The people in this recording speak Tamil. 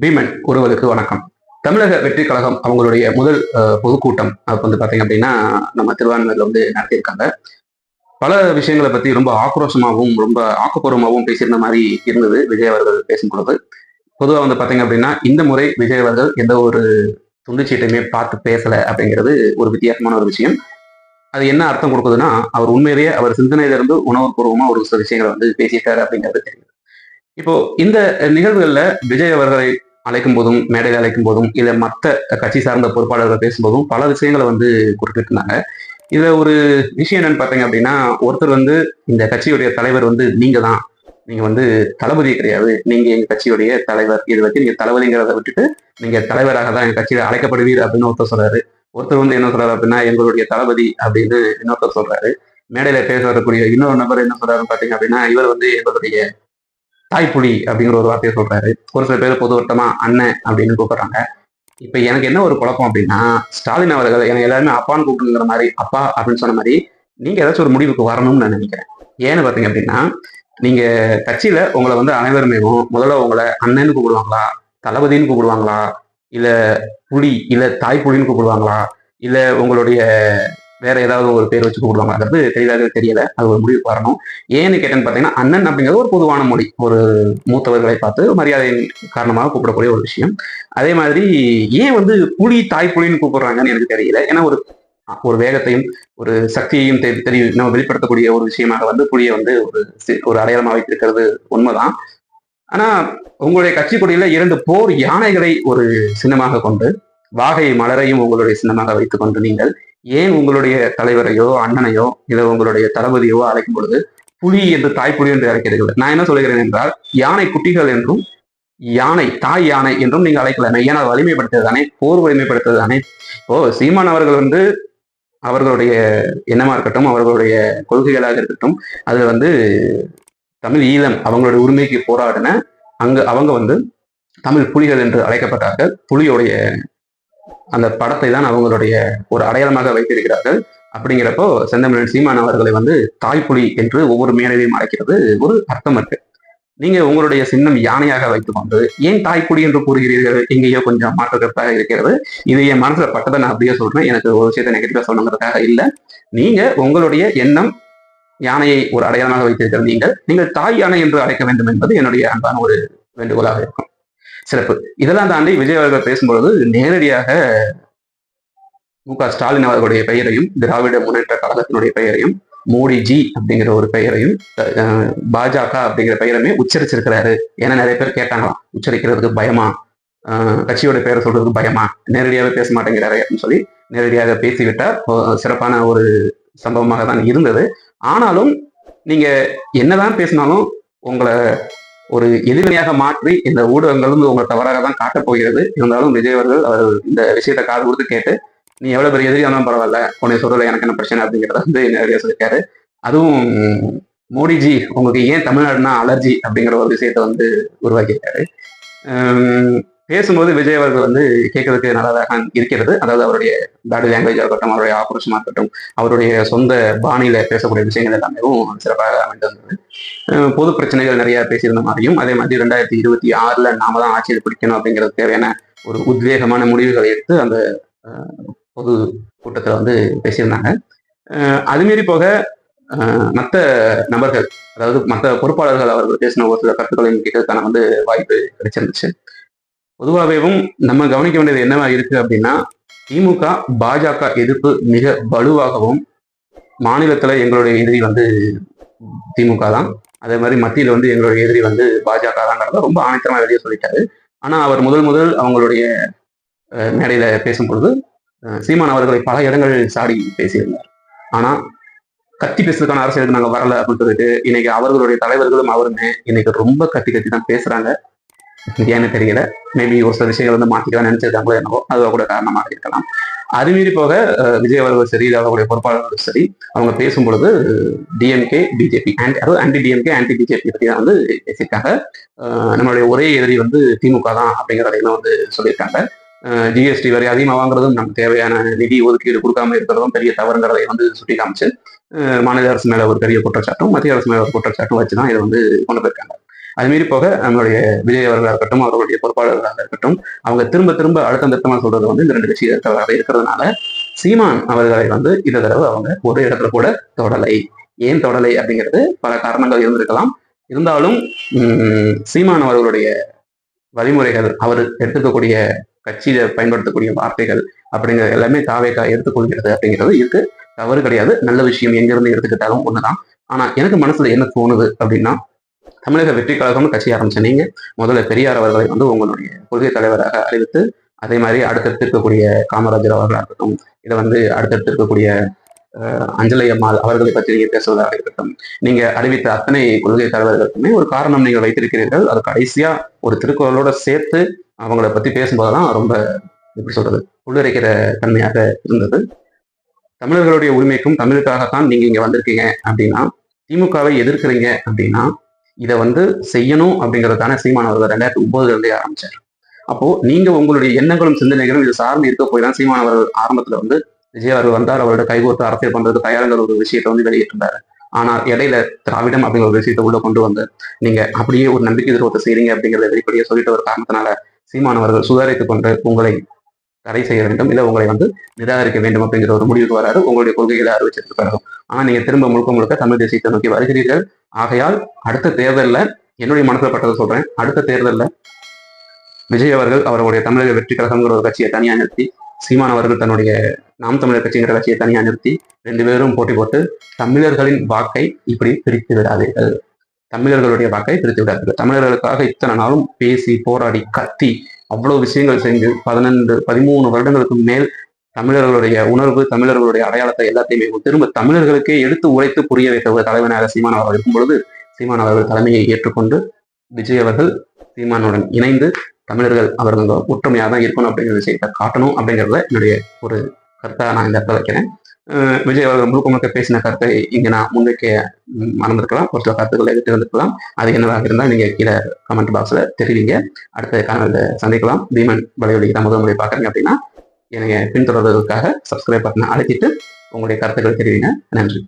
பீமன் ஒருவருக்கு வணக்கம். தமிழக வெற்றி கழகம் அவங்களுடைய முதல் பொதுக்கூட்டம் அப்போ வந்து பார்த்தீங்க அப்படின்னா நம்ம திருவான்மையில வந்து நடத்தியிருக்காங்க. பல விஷயங்களை பத்தி ரொம்ப ஆக்ரோஷமாகவும் ரொம்ப ஆக்கப்பூர்வமாகவும் பேசியிருந்த மாதிரி இருந்தது விஜய் அவர்கள் பேசும்பொழுது. பொதுவாக வந்து பார்த்தீங்க அப்படின்னா இந்த முறை விஜய் அவர்கள் எந்த ஒரு துண்டுச்சீட்டையுமே பார்த்து பேசல அப்படிங்கிறது ஒரு வித்தியாசமான ஒரு விஷயம். அது என்ன அர்த்தம் கொடுக்குதுன்னா அவர் உண்மையிலேயே அவர் சிந்தனையிலிருந்து உணவுபூர்வமாக ஒரு சில விஷயங்களை வந்து பேசிட்டாரு அப்படிங்கிறது தெரியும். இப்போ இந்த நிகழ்வுகளில் விஜய் அவர்களை அழைக்கும் போதும் மேடையில் அழைக்கும் போதும் இல்லை மற்ற கட்சி சார்ந்த பொறுப்பாளர்கள் பேசும்போதும் பல விஷயங்களை வந்து குறிப்பிட்டிருந்தாங்க. இதுல ஒரு விஷயம் என்னன்னு பார்த்தீங்க அப்படின்னா ஒருத்தர் வந்து இந்த கட்சியுடைய தலைவர் வந்து நீங்க தான் நீங்க வந்து தளபதி கிடையாது. நீங்க எங்க கட்சியுடைய தலைவர். இது வச்சு நீங்க தளபதிங்கிறத விட்டுட்டு நீங்க தலைவராக தான் எங்க கட்சியில அழைக்கப்படுவீர் அப்படின்னு ஒருத்தர் சொல்றாரு. ஒருத்தர் வந்து என்ன சொல்றாரு அப்படின்னா எங்களுடைய தளபதி அப்படின்னு இன்னொருத்தர் சொல்றாரு. மேடையில பேச வரக்கூடிய இன்னொரு நபர் என்ன சொல்றாருன்னு பாத்தீங்க அப்படின்னா இவர் வந்து எங்களுடைய தாய்ப்புலி அப்படிங்கிற ஒரு வார்த்தையை சொல்றாரு. ஒரு சில பேர் பொதுவட்டமா அண்ணன் அப்படின்னு கூப்பிடுறாங்க. இப்ப எனக்கு என்ன ஒரு குழப்பம் அப்படின்னா ஸ்டாலின் அவர்கள் எனக்கு எல்லாருமே அப்பான்னு கூப்பிடுங்கிற மாதிரி அப்பா அப்படின்னு சொன்ன மாதிரி நீங்க ஏதாச்சும் ஒரு முடிவுக்கு வரணும்னு நான் நினைக்கிறேன். ஏன்னு பாத்தீங்க அப்படின்னா நீங்க கட்சியில உங்களை வந்து அனைவருமே முதல்ல உங்களை அண்ணன்னு கூப்பிடுவாங்களா தளபதின்னு கூப்பிடுவாங்களா இல்ல புலி இல்ல தாய் புலின்னு கூப்பிடுவாங்களா இல்ல உங்களுடைய வேற ஏதாவது ஒரு பேர் வச்சு கூப்பிடுவாங்கிறது தெளிவாக தெரியல. அது ஒரு முடிவுக்கு வரணும். ஏன்னு கேட்டேன்னு பார்த்தீங்கன்னா அண்ணன் அப்படிங்கிறது ஒரு பொதுவான மொழி. ஒரு மூத்தவர்களை பார்த்து மரியாதையின் காரணமாக கூப்பிடக்கூடிய ஒரு விஷயம். அதே மாதிரி ஏன் வந்து புலி தாய் புலின்னு கூப்பிடுறாங்கன்னு எனக்கு தெரியல. ஏன்னா ஒரு ஒரு வேகத்தையும் ஒரு சக்தியையும் தெரி- தெரியும் நம்ம வெளிப்படுத்தக்கூடிய ஒரு விஷயமாக வந்து புலியை வந்து ஒரு சி- ஒரு அடையாளமாக வைத்திருக்கிறது உண்மைதான். ஆனா உங்களுடைய கட்சி கொடியில இரண்டு போர் யானைகளை ஒரு சின்னமாக கொண்டு வாகை மலரையும் உங்களுடைய சின்னமாக வைத்துக் கொண்டு நீங்கள் ஏன் உங்களுடைய தலைவரையோ அண்ணனையோ இல்லை உங்களுடைய தளபதியோ அழைக்கும் பொழுது புலி என்று தாய் புலி என்று அழைக்கிறீர்கள் நான் என்ன சொல்கிறேன் என்றால் யானை குட்டிகள் என்றும் யானை தாய் யானை என்றும் நீங்க அழைக்கல. ஏன்னா வலிமைப்படுத்துறது தானே? போர் வலிமைப்படுத்துறது தானே? ஓ சீமான் அவர்கள் வந்து அவர்களுடைய எண்ணமா இருக்கட்டும் அவர்களுடைய கொள்கைகளாக இருக்கட்டும் அதுல வந்து தமிழ் ஈழம் அவங்களுடைய உரிமைக்கு போராடின அங்கு அவங்க வந்து தமிழ் புலிகள் என்று அழைக்கப்பட்டார்கள். புலியுடைய அந்த படத்தை தான் அவங்களுடைய ஒரு அடையாளமாக வைத்திருக்கிறார்கள். அப்படிங்கிறப்போ செந்தமிழன் சீமான் அவர்களை வந்து தாய்ப்புலி என்று ஒவ்வொரு மேடையிலையும் அழைக்கிறது ஒரு அர்த்தம் இருக்கு. நீங்க உங்களுடைய சின்னம் யானையாக வைத்துக்கொண்டு ஏன் தாய்ப்புலி என்று கூறுகிறீர்கள்? எங்கேயோ கொஞ்சம் மாற்றக்கத்தாக இருக்கிறது. இது என் மனசுல பட்டதை நான் அப்படியே சொல்றேன். எனக்கு ஒரு விஷயத்தை நெகட்டிவா சொல்லணுங்கிறதுக்காக இல்லை. நீங்க உங்களுடைய எண்ணம் யானையை ஒரு அடையாளமாக வைத்திருக்கிற நீங்கள் நீங்கள் தாய் யானை என்று அழைக்க வேண்டும் என்பது என்னுடைய அன்பான ஒரு வேண்டுகோளாக இருக்கும். சிறப்பு. இதெல்லாம் தாண்டி விஜய் அவர்கள் பேசும்பொழுது நேரடியாக மு க ஸ்டாலின் அவர்களுடைய பெயரையும் திராவிட முன்னேற்ற கழகத்தினுடைய பெயரையும் மோடி ஜி அப்படிங்கிற ஒரு பெயரையும் பாஜக அப்படிங்கிற பெயருமே உச்சரிச்சிருக்கிறாரு. ஏன்னா நிறைய பேர் கேட்டாங்களாம் உச்சரிக்கிறதுக்கு பயமா? கட்சியோட பெயரை சொல்றதுக்கு பயமா? நேரடியாகவே பேச மாட்டேங்கிறாரு அப்படின்னு சொல்லி நேரடியாக பேசிவிட்டால் சிறப்பான ஒரு சம்பவமாக தான் இருந்தது. ஆனாலும் நீங்க என்னதான் பேசினாலும் உங்களை ஒரு எதிர்வினையாக மாற்றி இந்த ஊடகங்கள் வந்து உங்களை தவறாக தான் காட்டப் போகிறது. இருந்தாலும் விஜய் அவர்கள் அவர் இந்த விஷயத்தை காது கொடுத்து கேட்டு நீ எவ்வளவு பெரிய எதிரியா இருந்தாலும் பரவாயில்ல உன்னை சொல்றதுல எனக்கு என்ன பிரச்சனை? அப்படிங்கிறத வந்து நிறைய சொல்லியிருக்காரு. அதுவும் மோடிஜி உங்களுக்கு ஏன் தமிழ்நாடுனா அலர்ஜி? அப்படிங்கிற ஒரு விஷயத்த வந்து உருவாக்கியிருக்காரு. பேசும்போது விஜய் அவர்கள் வந்து கேட்கறதுக்கு நல்லதாக இருக்கிறது. அதாவது அவருடைய பாடி லாங்குவேஜாக இருக்கட்டும் அவருடைய ஆக்ரோஷமா இருக்கட்டும் அவருடைய சொந்த பாணியில பேசக்கூடிய விஷயங்கள் எல்லாமே சிறப்பாக அமைந்திருந்தது. பொது பிரச்சனைகள் நிறைய பேசியிருந்த மாதிரியும் அதே மாதிரி ரெண்டாயிரத்தி இருபத்தி ஆறுல நாம தான் ஆட்சியில் பிடிக்கணும் அப்படிங்கிறது தேவையான ஒரு உத்வேகமான முடிவுகளை எடுத்து அந்த பொது கூட்டத்தில் வந்து பேசியிருந்தாங்க. அதுமாரி போக மற்ற நபர்கள் அதாவது மற்ற பொறுப்பாளர்கள் அவர்கள் பேசின ஒரு சில கருத்துக்களையும் கேட்கறதுக்கான வந்து வாய்ப்பு கிடைச்சிருந்துச்சு. பொதுவாகவேவும் நம்ம கவனிக்க வேண்டியது என்னவா இருக்கு அப்படின்னா திமுக பாஜக எதிர்ப்பு மிக வலுவாகவும் மாநிலத்துல எங்களுடைய எதிரி வந்து திமுக தான். அதே மாதிரி மத்தியில் வந்து எங்களுடைய எதிரி வந்து பாஜக தான்ங்கிறத ரொம்ப ஆணித்தரமா வெளியே சொல்லிட்டாரு. ஆனா அவர் முதல் முதல் அவங்களுடைய மேடையில் மேடையில பேசும் பொழுது சீமான் அவர்களை பல இடங்களில் சாடி பேசியிருந்தார். ஆனா கத்தி பேசுறதுக்கான அரசியலுக்கு நாங்க வரல அப்படின்னு சொல்லிட்டு இன்னைக்கு அவர்களுடைய தலைவர்களும் அவருமே இன்னைக்கு ரொம்ப கத்தி கத்தி தான் பேசுறாங்க. ஏன்னு தெரியல. மேபி ஒரு சில விஷயங்கள் வந்து மாற்றிக்கலாம் நினைச்சிருக்காங்களோ என்னவோ அதுவா கூட காரணமாக இருக்கலாம். அது மீறி போக விஜய் அவர்கள் சரி அவர்களுடைய பொறுப்பாளர்கள் சரி அவங்க பேசும் பொழுது டிஎம்கே பிஜேபி அண்ட் அதாவது ஆன்டி டிஎம்கே ஆன்டி பிஜேபி பற்றி தான் வந்து பேசியிருக்காங்க. நம்மளுடைய ஒரே எதிரி வந்து திமுக தான் அப்படிங்கிறதையும் வந்து சொல்லியிருக்காங்க. ஜிஎஸ்டி வரி அதிகமாக வாங்குறதும் நமக்கு தேவையான நிதி ஒதுக்கீடு கொடுக்காம இருக்கிறதும் பெரிய தவறுங்கிறதை வந்து சுட்டி காமிச்சு மாநில அரசு மேல ஒரு பெரிய குற்றச்சாட்டும் மத்திய அரசு மேல ஒரு குற்றச்சாட்டும் வச்சு தான் இதை வந்து கொண்டு போயிருக்காங்க. அது மீறி போக நம்மளுடைய விஜய் அவர்களாக இருக்கட்டும் அவர்களுடைய பொறுப்பாளர்களாக இருக்கட்டும் அவங்க திரும்ப திரும்ப அழுத்தம் திருத்தமாக சொல்றது வந்து இந்த ரெண்டு கட்சி இருக்கிறதுனால சீமான் அவர்களை வந்து இந்த தடவை அவங்க ஒரு இடத்துல கூட தொடலை. ஏன் தொடலை அப்படிங்கிறது பல காரணங்கள் இருந்திருக்கலாம். இருந்தாலும் சீமான் அவர்களுடைய வழிமுறைகள் அவர் எடுத்துக்கக்கூடிய கட்சியில பயன்படுத்தக்கூடிய வார்த்தைகள் அப்படிங்கிறது எல்லாமே தாவேக்கா எடுத்துக்கொள்கிறது அப்படிங்கிறது இருக்கு தவறு கிடையாது. நல்ல விஷயம் எங்கிருந்து எடுத்துக்கிட்டாலும் ஒண்ணுதான். ஆனா எனக்கு மனசுல என்ன தோணுது அப்படின்னா தமிழக வெற்றி கழகம்னு கட்சி ஆரம்பிச்ச நீங்க முதல்ல பெரியார் அவர்களை வந்து உங்களுடைய கொள்கை தலைவராக அறிவித்து அதே மாதிரி அடுத்தடுத்து இருக்கக்கூடிய காமராஜர் அவர்களாக இருக்கட்டும் இதை வந்து அடுத்தடுத்து இருக்கக்கூடிய அஞ்சலை அம்மாள் அவர்களை பற்றி நீங்க பேசுவதாக இருக்கட்டும் நீங்க அறிவித்த அத்தனை கொள்கை தலைவர்களுக்குமே ஒரு காரணம் நீங்கள் வைத்திருக்கிறீர்கள். அது கடைசியா ஒரு திருக்குறளோட சேர்த்து அவங்கள பத்தி பேசும்போதெல்லாம் ரொம்ப எப்படி சொல்றது உள்ளிறைக்கிற தன்மையாக இருந்தது. தமிழர்களுடைய உரிமைக்கும் தமிழுக்காகத்தான் நீங்க இங்க வந்திருக்கீங்க அப்படின்னா திமுகவை எதிர்க்கிறீங்க அப்படின்னா இதை வந்து செய்யணும் அப்படிங்கிறதுக்கான சீமான் அவர்கள் ரெண்டாயிரத்தி ஒன்பதுலேருந்தே ஆரம்பிச்சார். அப்போ நீங்க உங்களுடைய எண்ணங்களும் சிந்தனைகளும் இது சார்ந்து இருக்க போய் தான் சீமான் அவர்கள் ஆரம்பத்துல வந்து விஜய் அவர்கள் வந்தார் அவரோட கைகோர்த்து அரசியல் பண்றது தயாருங்கிற ஒரு விஷயத்தை வந்து வெளியிட்டிருந்தாரு. ஆனால் இடையில திராவிடம் அப்படிங்கிற ஒரு விஷயத்தை உள்ள கொண்டு வந்து நீங்க அப்படியே ஒரு நம்பிக்கை துரோகத்தை செய்றீங்க அப்படிங்கிறத வெளிப்படையா சொல்லிட்டு ஒரு காரணத்தினால சீமானவர்கள் சுதாரித்துக் கொண்டு உங்களை தடை செய்ய வேண்டும். இல்லை உங்களை வந்து நிராகரிக்க வேண்டும் அப்படிங்கிற ஒரு முடிவுக்கு வராரு உங்களுடைய கொள்கைகளை அறிவிச்சதுக்கு பிறகு. ஆனா நீங்க திரும்ப முழுக்க முழுக்க தமிழ் தேசியத்தை நோக்கி வருகிறீர்கள். ஆகையால் அடுத்த தேர்தல்ல என்னுடைய மனசில் பட்டதை சொல்றேன். அடுத்த தேர்தல்ல விஜய் அவர்கள் அவருடைய தமிழக வெற்றி கழகங்கிற ஒரு கட்சியை தனியா நிறுத்தி சீமான் அவர்கள் தன்னுடைய நாம் தமிழர் கட்சிங்கிற கட்சியை தனியா நிறுத்தி ரெண்டு பேரும் போட்டி போட்டு தமிழர்களின் வாக்கை இப்படி பிரித்து விடாதீர்கள். தமிழர்களுடைய வாக்கை பிரித்து விடாதீர்கள். தமிழர்களுக்காக இத்தனை நாளும் பேசி போராடி கத்தி அவ்வளவு விஷயங்கள் செஞ்சு பதினெண்டு பதிமூணு வருடங்களுக்கு மேல் தமிழர்களுடைய உணர்வு தமிழர்களுடைய அடையாளத்தை எல்லாத்தையுமே திரும்ப தமிழர்களுக்கே எடுத்து உரைத்து புரிய வைத்த ஒரு தலைவனாக சீமான் அவர்கள் இருக்கும் பொழுது சீமான் அவர்கள் தலைமையை ஏற்றுக்கொண்டு விஜய் அவர்கள் சீமானுடன் இணைந்து தமிழர்கள் அவர்கள் ஒற்றுமையாக தான் இருக்கணும் அப்படிங்கிற விஷயத்தை காட்டணும் அப்படிங்கிறத என்னுடைய ஒரு கருத்தாக நான் இந்த இடத்துல வைக்கிறேன். விஜய் அவர்கள் முழுக்க முழுக்க பேசின கருத்தை இங்கே நான் முன்வைக்க மறந்துருக்கலாம். மறந்திருக்கலாம் ஒரு சில கருத்துக்களை எடுத்து வந்திருக்கலாம். அது என்னவாக இருந்தால் நீங்க கீழே கமெண்ட் பாக்ஸ்ல தெரிவிங்க. அடுத்த காணொலியில் சந்திக்கலாம். பீமன் வலையொலி தான் முதல் முறை பார்க்குறீங்க அப்படின்னா என்னைய பின்தொடர்வதற்காக சப்ஸ்கிரைப் பட்டனை அழைச்சிட்டு உங்களுடைய கருத்துக்களை தெரிவிங்க. நன்றி.